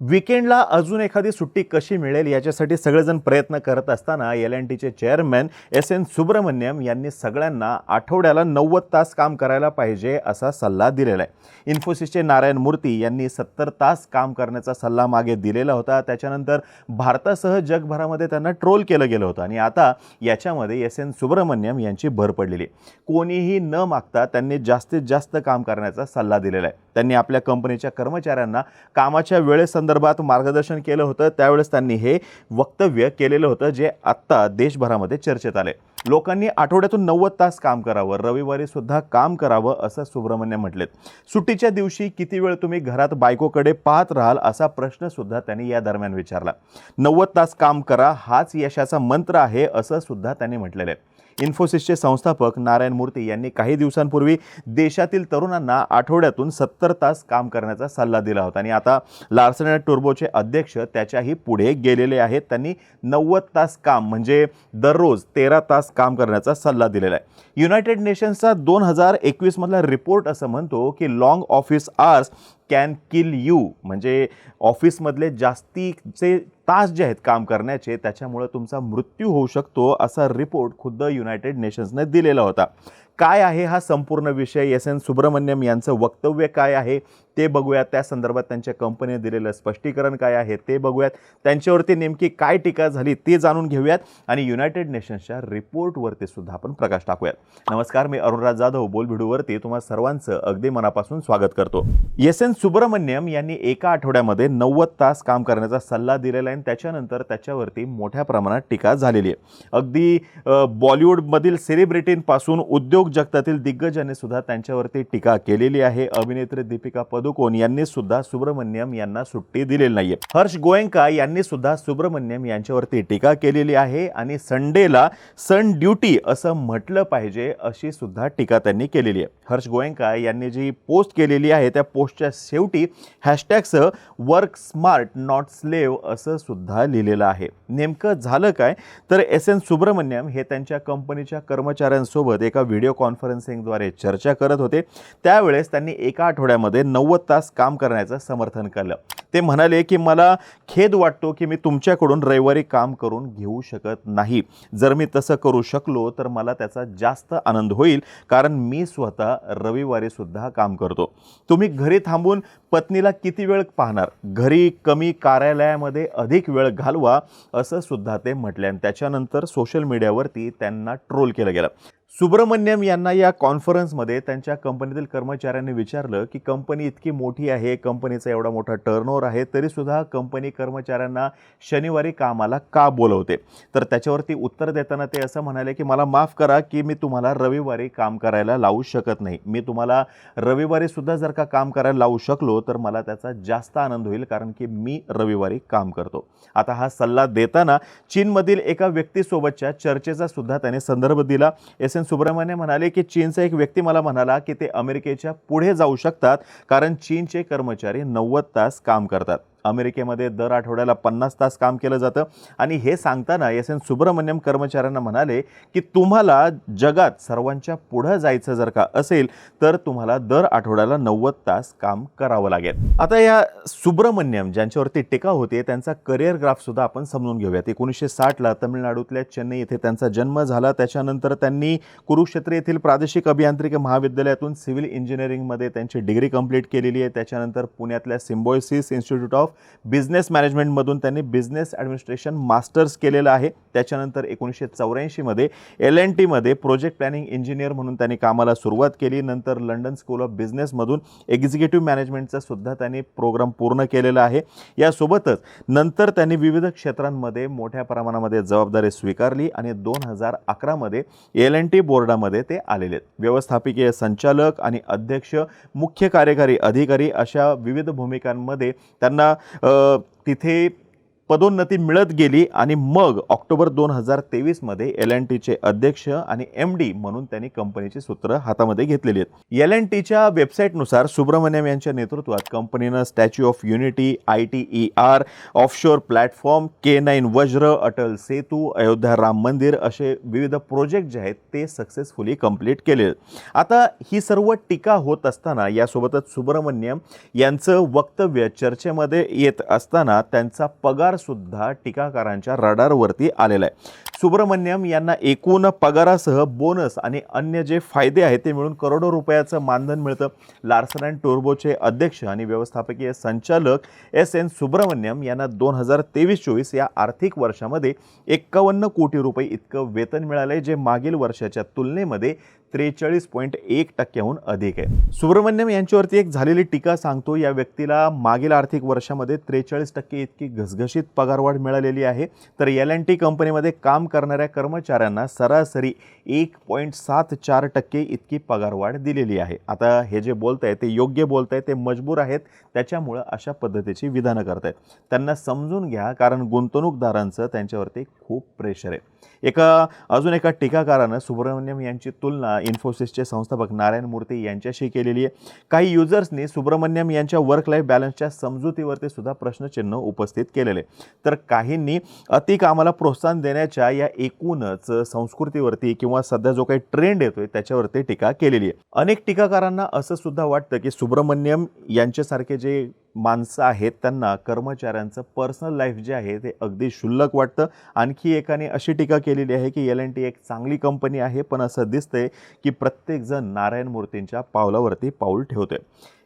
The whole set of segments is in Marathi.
विकेंडला अजून एखादी सुट्टी कशी मिळेल याच्यासाठी सगळेजण प्रयत्न करत असताना एल एन टीचे चेअरमॅन एस एन सुब्रमण्यम यांनी सगळ्यांना आठवड्याला नव्वद तास काम करायला पाहिजे असा सल्ला दिलेला आहे. इन्फोसिसचे नारायण मूर्ती यांनी सत्तर तास काम करण्याचा सल्ला मागे दिलेला होता. त्याच्यानंतर भारतासह जगभरामध्ये त्यांना ट्रोल केलं गेलं होतं आणि आता याच्यामध्ये एस एन सुब्रमण्यम यांची भर पडलेली कोणीही न मागता त्यांनी जास्तीत जास्त काम करण्याचा सल्ला दिलेला आहे. त्यांनी आपल्या कंपनीच्या कर्मचाऱ्यांना कामाच्या वेळेस संदर्भात मार्गदर्शन केलं होतं. त्यावेळेस त्यांनी हे वक्तव्य केलेलं होतं जे आत्ता देशभरामध्ये चर्चेत आले. लोकांनी आठवड्यातून नव्वद तास काम करावं रविवारी सुद्धा काम करावं असं सुब्रमण्यम म्हटलेत. सुट्टीच्या दिवशी किती वेळ तुम्ही घरात बायकोकडे पाहत राहाल असा प्रश्न सुद्धा त्यांनी या दरम्यान विचारला. नव्वद तास काम करा हाच यशाचा मंत्र आहे असं सुद्धा त्यांनी म्हटलेलं आहे. इन्फोसिसचे संस्थापक नारायण मूर्ती यांनी काही दिवसांपूर्वी देशातील तरुणांना आठवड्यातून सत्तर तास काम करण्याचा सल्ला दिला होता. आणि आता लार्सन अँड टुर्बोचे अध्यक्ष त्याच्याही पुढे गेलेले आहेत. त्यांनी नव्वद तास काम म्हणजे दररोज तेरा तास काम करण्याचा सल्ला दिलेला आहे. युनायटेड नेशन्सचा दोन हजार एकवीसमधला रिपोर्ट असं म्हणतो की long office hours can kill you म्हणजे ऑफिसमधले जास्तीचे तास जे आहेत काम करण्याचे त्याच्यामुळं तुमचा मृत्यू होऊ शकतो असा रिपोर्ट खुद्द युनायटेड नेशन्सने दिलेला होता. काय आहे हा संपूर्ण विषय? एस एन सुब्रमण्यम यांचं वक्तव्य काय आहे? ते बघूयात. त्या संदर्भात त्यांच्या कंपनीने दिलेलं स्पष्टीकरण काय आहे ते बघूयात. त्यांच्यावरती नेमकी काय टीका झाली ते जाणून घेऊयात आणि युनायटेड नेशन्सच्या रिपोर्टवरती सुद्धा आपण प्रकाश टाकूयात. नमस्कार मी अरुणराज जाधव बोल तुम्हाला सर्वांचं अगदी मनापासून स्वागत करतो. एस एन सुब्रमण्यम यांनी एका आठवड्यामध्ये नव्वद तास काम करण्याचा सल्ला दिलेला आहे. आणि त्याच्यानंतर त्याच्यावरती मोठ्या प्रमाणात टीका झालेली आहे. अगदी बॉलिवूडमधील सेलिब्रिटींपासून उद्योग जगतातील दिग्गजांनी सुद्धा त्यांच्यावरती टीका केलेली आहे. अभिनेत्री दीपिका पदुकोण यांनी सुद्धा सुब्रमण्यम यांना सुट्टी दिलेली नाहीये. हर्ष गोयंका यांनी सुद्धा सुब्रमण्यम यांच्यावरती टीका केलेली आहे आणि संडेला सन ड्युटी असं म्हटलं पाहिजे अशी सुद्धा टीका त्यांनी केलेली आहे. हर्ष गोयंका यांनी जी पोस्ट केलेली आहे त्या पोस्टच्या शेवटी हॅशटॅगसह वर्क स्मार्ट नॉट स्लेव असं सुद्धा लिहिलेलं आहे. नेमकं झालं काय? तर एस एन सुब्रमण्यम हे त्यांच्या कंपनीच्या कर्मचाऱ्यांसोबत एका व्हिडिओ कॉन्फरन्सिंगद्वारे चर्चा करत होते. त्यावेळेस त्यांनी एका आठवड्यामध्ये नव्वद तास काम करण्याचं समर्थन केलं. ते म्हणाले की मला खेद वाटतो की मी तुमच्याकडून रविवारी काम करून घेऊ शकत नाही. जर मी तसं करू शकलो तर मला त्याचा जास्त आनंद होईल कारण मी स्वतः रविवारी सुद्धा काम करतो. तुम्ही घरी थांबून पत्नीला किती वेळ पाहणार? घरी कमी कार्यालयामध्ये अधिक वेळ घालवा असं सुद्धा ते म्हटले. आणि त्याच्यानंतर सोशल मीडियावरती त्यांना ट्रोल केलं गेलं. सुब्रमण्यम यांना या कॉन्फरन्समध्ये त्यांच्या कंपनीतील कर्मचाऱ्यांनी विचारलं की कंपनी इतकी मोठी आहे कंपनीचा एवढा मोठा टर्नओव्हर आहे तरीसुद्धा कंपनी कर्मचाऱ्यांना शनिवारी कामाला का बोलवते? तर त्याच्यावरती उत्तर देताना ते असं म्हणाले की मला माफ करा की मी तुम्हाला रविवारी काम करायला लावू शकत नाही. मी तुम्हाला रविवारीसुद्धा जर का काम करायला लावू शकलो तर मला त्याचा जास्त आनंद होईल कारण की मी रविवारी काम करतो. आता हा सल्ला देताना चीनमधील एका व्यक्तीसोबतच्या चर्चेचा सुद्धा त्याने संदर्भ दिला. एस एन सुब्रमण्य म्हणाले की चीनचा एक व्यक्ती मला म्हणाला की ते अमेरिकेच्या पुढे जाऊ शकतात कारण चीनचे कर्मचारी नव्वद तास काम करतात. अमेरिकेमध्ये दर आठवड्याला पन्नास तास काम केलं जातं. आणि हे सांगताना एस एन सुब्रमण्यम कर्मचाऱ्यांना म्हणाले की तुम्हाला जगात सर्वांच्या पुढं जायचं जर का असेल तर तुम्हाला दर आठवड्याला नव्वद तास काम करावं लागेल. आता या सुब्रमण्यम ज्यांच्यावरती टीका होते त्यांचा करिअर ग्राफसुद्धा आपण समजून घेऊयात. एकोणीसशे साठला तमिळनाडूतल्या चेन्नई येथे त्यांचा जन्म झाला. त्याच्यानंतर त्यांनी कुरुक्षेत्र येथील प्रादेशिक अभियांत्रिकी महाविद्यालयातून सिव्हिल इंजिनिअरिंगमध्ये त्यांची डिग्री कंप्लीट केलेली आहे. त्याच्यानंतर पुण्यातल्या सिम्बॉयसिस इन्स्टिट्यूट ऑफ बिझनेस मॅनेजमेंटमधून त्यांनी बिझनेस ॲडमिनिस्ट्रेशन मास्टर्स केलेलं आहे. त्याच्यानंतर एकोणीसशे चौऱ्याऐंशीमध्ये एल एन टीमध्ये प्रोजेक्ट प्लॅनिंग इंजिनियर म्हणून त्यांनी कामाला सुरुवात केली. नंतर लंडन स्कूल ऑफ बिझनेसमधून एक्झिक्युटिव्ह मॅनेजमेंटचा सुद्धा त्यांनी प्रोग्राम पूर्ण केलेला आहे. यासोबतच नंतर त्यांनी विविध क्षेत्रांमध्ये मोठ्या प्रमाणामध्ये जबाबदारी स्वीकारली आणि दोन हजार अकरामध्ये एल एन टी बोर्डामध्ये ते आलेले आहेत. व्यवस्थापकीय संचालक आणि अध्यक्ष मुख्य कार्यकारी अधिकारी अशा विविध भूमिकांमध्ये त्यांना तिथे पदोन्नती मिळत गेली आणि मग ऑक्टोबर दोन हजार तेवीसमध्ये एल एन टीचे अध्यक्ष आणि एम डी म्हणून त्यांनी कंपनीची सूत्र हातामध्ये घेतलेली आहेत. एल एन टीच्या वेबसाईटनुसार सुब्रमण्यम यांच्या नेतृत्वात कंपनीनं Statue of Unity I T E R offshore platform K nine Vajra Atal Setu Ayodhya Ram Mandir असे विविध प्रोजेक्ट जे आहेत ते सक्सेसफुली कंप्लीट केले आता ही सर्व टीका होत असताना यासोबतच सुब्रमण्यम यांचं वक्तव्य चर्चेमध्ये येत असताना त्यांचा पगार सुद्धा टीकाकारांच्या रडारवरती आलेला आहे. सुब्रमण्यम यांना एकूण पगारासह बोनस आणि अन्य जे फायदे आहेत ते मिळून करोडो रुपयाचं मानधन मिळतं. लार्सन अँड टोर्बोचे अध्यक्ष आणि व्यवस्थापकीय संचालक एस एन सुब्रमण्यम यांना दोन हजार तेवीस चोवीस या आर्थिक वर्षामध्ये एक्कावन्न कोटी रुपये इतकं वेतन मिळालंय जे मागील वर्षाच्या तुलनेमध्ये त्रेचाळीस पॉईंट एक टक्क्याहून अधिक आहे. सुब्रमण्यम यांच्यावरती एक झालेली टीका सांगतो या व्यक्तीला मागील आर्थिक वर्षामध्ये त्रेचाळीस टक्के इतकी घसघशीत पगारवाढ मिळालेली आहे. तर एल अँड टी कंपनीमध्ये काम करणाऱ्या कर्मचाऱ्यांना सरासरी एक पॉईंट सात चार टक्के इतकी पगारवाढ दिलेली आहे. आता हे जे बोलत आहे ते योग्य बोलत आहे ते मजबूर आहेत त्याच्यामुळं अशा पद्धतीची विधानं करत आहेत त्यांना समजून घ्या कारण गुंतवणूकदारांचं त्यांच्यावरती खूप प्रेशर आहे. एका अजून एका टीकाकारानं सुब्रमण्यम यांची तुलना इन्फोसिसचे संस्थापक नारायण मूर्ती यांच्याशी केलेली आहे. काही युजर्सनी सुब्रमण्यम यांच्या वर्क लाईफ बॅलन्सच्या समजुतीवरती सुद्धा प्रश्नचिन्ह उपस्थित केलेले तर काहींनी अतिकामाला प्रोत्साहन देण्याच्या या एकूणच संस्कृतीवरती किंवा सध्या जो काही ट्रेंड येतोय त्याच्यावरती टीका केलेली आहे. अनेक टीकाकारांना असं सुद्धा वाटतं की सुब्रमण्यम यांच्यासारखे जे माणसं आहेत त्यांना कर्मचाऱ्यांचं पर्सनल लाईफ जे आहे ते अगदी क्षुल्लक वाटतं. आणखी एकाने अशी टीका केलेली आहे की एल एन टी एक चांगली कंपनी आहे पण असं दिसतंय की प्रत्येकजण नारायण मूर्तींच्या पावलावरती पाऊल ठेवतोय.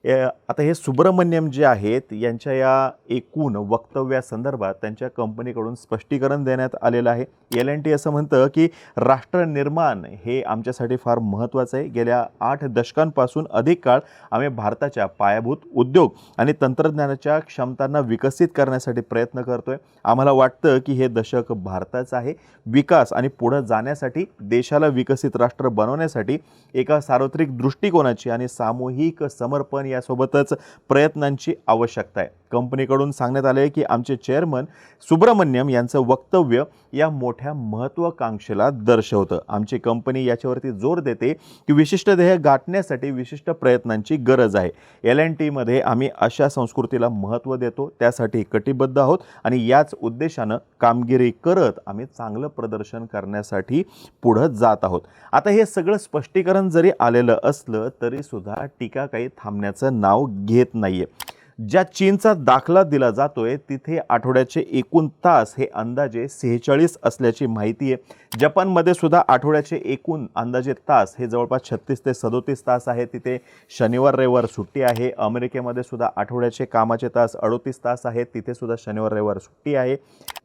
आता हे सुब्रमण्यम जे आहेत यांच्या या एकूण वक्तव्यासंदर्भात त्यांच्या कंपनीकडून स्पष्टीकरण देण्यात आलेलं आहे. एल एन टी असं म्हणतं की राष्ट्र निर्माण हे आमच्यासाठी फार महत्त्वाचं आहे. गेल्या आठ दशकांपासून अधिक काळ आम्ही भारताच्या पायाभूत उद्योग आणि तंत्रज्ञानाच्या क्षमतांना विकसित करण्यासाठी प्रयत्न करतोय. आम्हाला वाटतं की हे दशक भारताचं आहे. विकास आणि पुढं जाण्यासाठी देशाला विकसित राष्ट्र बनवण्यासाठी एका सार्वत्रिक दृष्टिकोनाची आणि सामूहिक समर्पण या यासोबतच प्रयत्नांची आवश्यकता आहे. कंपनीकडून सांगण्यात आले आहे की आमचे चेअरमन सुब्रमण्यम यांचं वक्तव्य या मोठ्या महत्त्वाकांक्षेला दर्शवतं. आमची कंपनी याच्यावरती जोर देते की विशिष्ट ध्येय गाठण्यासाठी विशिष्ट प्रयत्नांची गरज आहे. एल एन टीमध्ये आम्ही अशा संस्कृतीला महत्त्व देतो त्यासाठी कटिबद्ध आहोत आणि याच उद्देशानं कामगिरी करत आम्ही चांगलं प्रदर्शन करण्यासाठी पुढं जात आहोत. आता हे सगळं स्पष्टीकरण जरी आलेलं असलं तरीसुद्धा टीका काही थांबण्याचं नाव घेत नाही आहे ज्या चीनचा दाखला दिला जातोय तिथे आठवड्याचे एकूण तास हे अंदाजे सेहेचाळीस असल्याची माहिती आहे. जपानमध्ये सुद्धा आठवड्याचे एकूण अंदाजे तास हे जवळपास छत्तीस ते सदोतीस तास आहे तिथे शनिवार रविवार सुट्टी आहे. अमेरिकेमध्ये सुद्धा आठवड्याचे कामाचे तास अडोतीस तास आहेत. तिथे सुद्धा शनिवार रविवार सुट्टी आहे.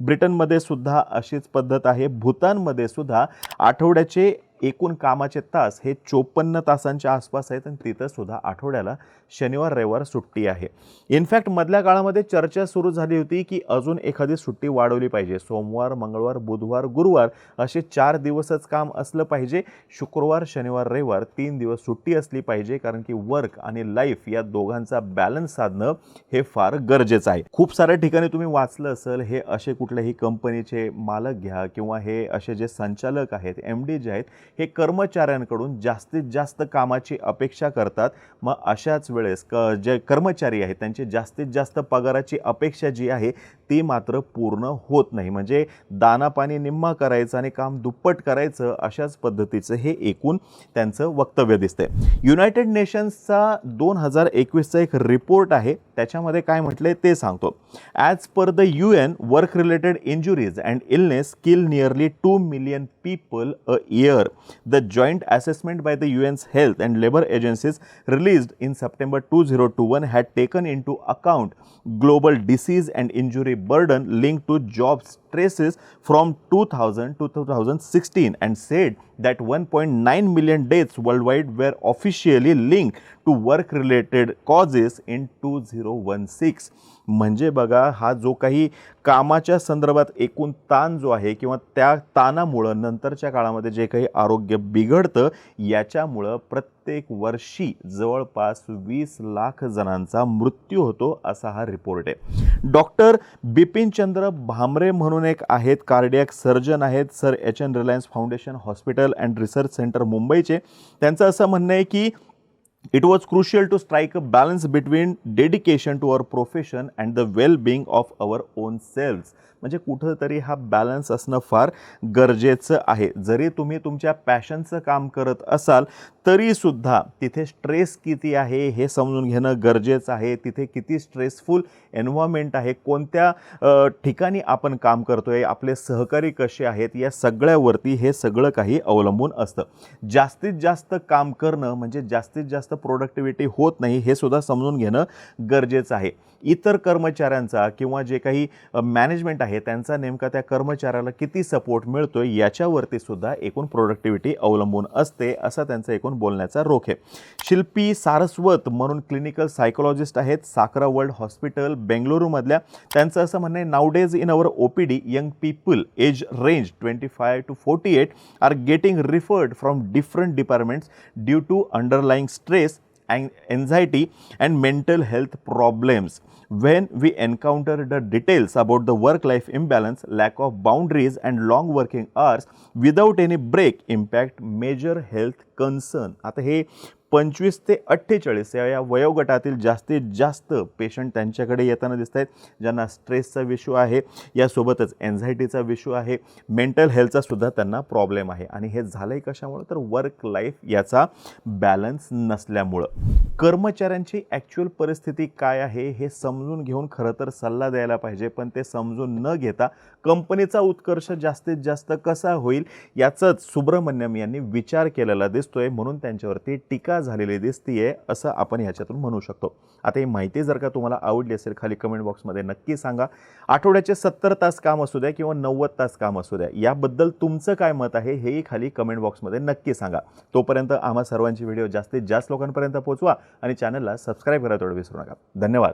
ब्रिटनमध्ये सुद्धा अशीच पद्धत आहे. भूतानमध्ये सुद्धा आठवड्याचे एकूण कामाचे तास हे चोपन्न तासांच्या आसपास आहेत आणि तिथं सुद्धा आठवड्याला शनिवार रविवार सुट्टी आहे. इनफॅक्ट मधल्या काळामध्ये चर्चा सुरू झाली होती की अजून एखादी सुट्टी वाढवली पाहिजे. सोमवार मंगळवार बुधवार गुरुवार असे चार दिवसच काम असलं पाहिजे. शुक्रवार शनिवार रविवार तीन दिवस सुट्टी असली पाहिजे कारण की वर्क आणि लाईफ या दोघांचा बॅलन्स साधणं हे फार गरजेचं आहे. खूप साऱ्या ठिकाणी तुम्ही वाचलं असेल हे असे कुठल्याही कंपनीचे मालक घ्या किंवा हे असे जे संचालक आहेत एम डी जे आहेत हे कर्मचाऱ्यांकडून जास्तीत जास्त कामाची अपेक्षा करतात. मग अशाच वेळेस क जे कर्मचारी आहेत त्यांची जास्तीत जास्त पगाराची अपेक्षा जी आहे ती मात्र पूर्ण होत नाही. म्हणजे दानापाणी निम्मा करायचं आणि काम दुप्पट करायचं अशाच पद्धतीचं हे एकूण त्यांचं वक्तव्य दिसतंय. युनायटेड नेशन्सचा दोन हजार एकवीसचा एक रिपोर्ट आहे. त्याच्यामध्ये काय म्हटलं आहे ते सांगतो. As per the U N work related injuries and illness kill nearly two million people a year the joint assessment by the U N's health and labour agencies released in September two zero two one had taken into account global disease and injury burden link to jobs stresses from 2000 to 2016 and said that 1.9 million deaths worldwide were officially linked to work related causes in 2016 म्हणजे बघा हा जो काही कामाच्या संदर्भात एकूण ताण जो आहे किंवा त्या ताणामुळं नंतरच्या काळामध्ये जे काही आरोग्य बिघडतं याच्यामुळं प्रत्येक वर्षी जवळपास वीस लाख जणांचा मृत्यू होतो असा हा रिपोर्ट आहे. डॉक्टर बिपिनचंद्र भामरे म्हणून एक आहेत कार्डियक सर्जन आहेत sir H N Reliance foundation hospital and research centre मुंबईचे. त्यांचं असं म्हणणं आहे की It was crucial to strike a balance between dedication to our profession and the well being of our own selves. म्हणजे कुठंतरी हा बॅलन्स असणं फार गरजेचं आहे. जरी तुम्ही तुमच्या पॅशनचं काम करत असाल तरीसुद्धा तिथे स्ट्रेस किती आहे हे समजून घेणं गरजेचं आहे. तिथे किती स्ट्रेसफुल एन्व्हायरमेंट आहे कोणत्या ठिकाणी आपण काम करतो आहे आपले सहकारी कसे आहेत या सगळ्यावरती हे सगळं काही अवलंबून असतं. जास्तीत जास्त काम करणं म्हणजे जास्तीत जास्त प्रोडक्टिव्हिटी होत नाही हे सुद्धा समजून घेणं गरजेचं आहे. इतर कर्मचाऱ्यांचा किंवा जे काही मॅनेजमेंट आहे त्यांचा नेमका त्या कर्मचाऱ्याला किती सपोर्ट मिळतोय याच्यावरती सुद्धा एकूण प्रोडक्टिव्हिटी अवलंबून असते असा त्यांचा एकूण बोलण्याचा रोख आहे. शिल्पी सारस्वत म्हणून क्लिनिकल सायकोलॉजिस्ट आहेत साकरा वर्ल्ड हॉस्पिटल बेंगलुरूमधल्या. त्यांचं असं म्हणणं आहे nowadays in our O P D young people age range twenty five to forty eight are getting referred from different departments due to underlying stress and anxiety and mental health problems when we encounter the details about the work life imbalance lack of boundaries and long working hours without any break impact major health concern आता हे पंचवीस ते अठ्ठेचाळीस या या वयोगटातील जास्तीत जास्त पेशंट त्यांच्याकडे येताना दिसत आहेत ज्यांना स्ट्रेसचा विषू आहे. यासोबतच एन्झायटीचा विषू आहे. मेंटल हेल्थचा सुद्धा त्यांना प्रॉब्लेम आहे. आणि हे झालं आहे कशामुळं? तर वर्क लाईफ याचा बॅलन्स नसल्यामुळं. कर्मचाऱ्यांची ॲक्च्युअल परिस्थिती काय आहे? हे समजून घेऊन खरं तर सल्ला द्यायला पाहिजे. पण ते समजून न घेता कंपनीचा उत्कर्ष जास्तीत जास्त कसा होईल? याचंच सुब्रमण्यम यांनी विचार केलेला दिसतोय. म्हणून त्यांच्यावरती टीका झालेली दिसतीये असं आपण ह्याच्यातून म्हणू शकतो. आता ही माहिती जर का तुम्हाला आवडली असेल खाली कमेंट बॉक्समध्ये नक्की सांगा. आठवड्याचे सत्तर तास काम असू द्या किंवा नव्वद तास काम असू द्या याबद्दल तुमचं काय मत आहे हेही खाली कमेंट बॉक्समध्ये नक्की सांगा. तोपर्यंत आम्हा सर्वांची व्हिडिओ जास्तीत जास्त लोकांपर्यंत पोहोचवा आणि चॅनलला सबस्क्राईब करायला थोडं विसरू नका. धन्यवाद.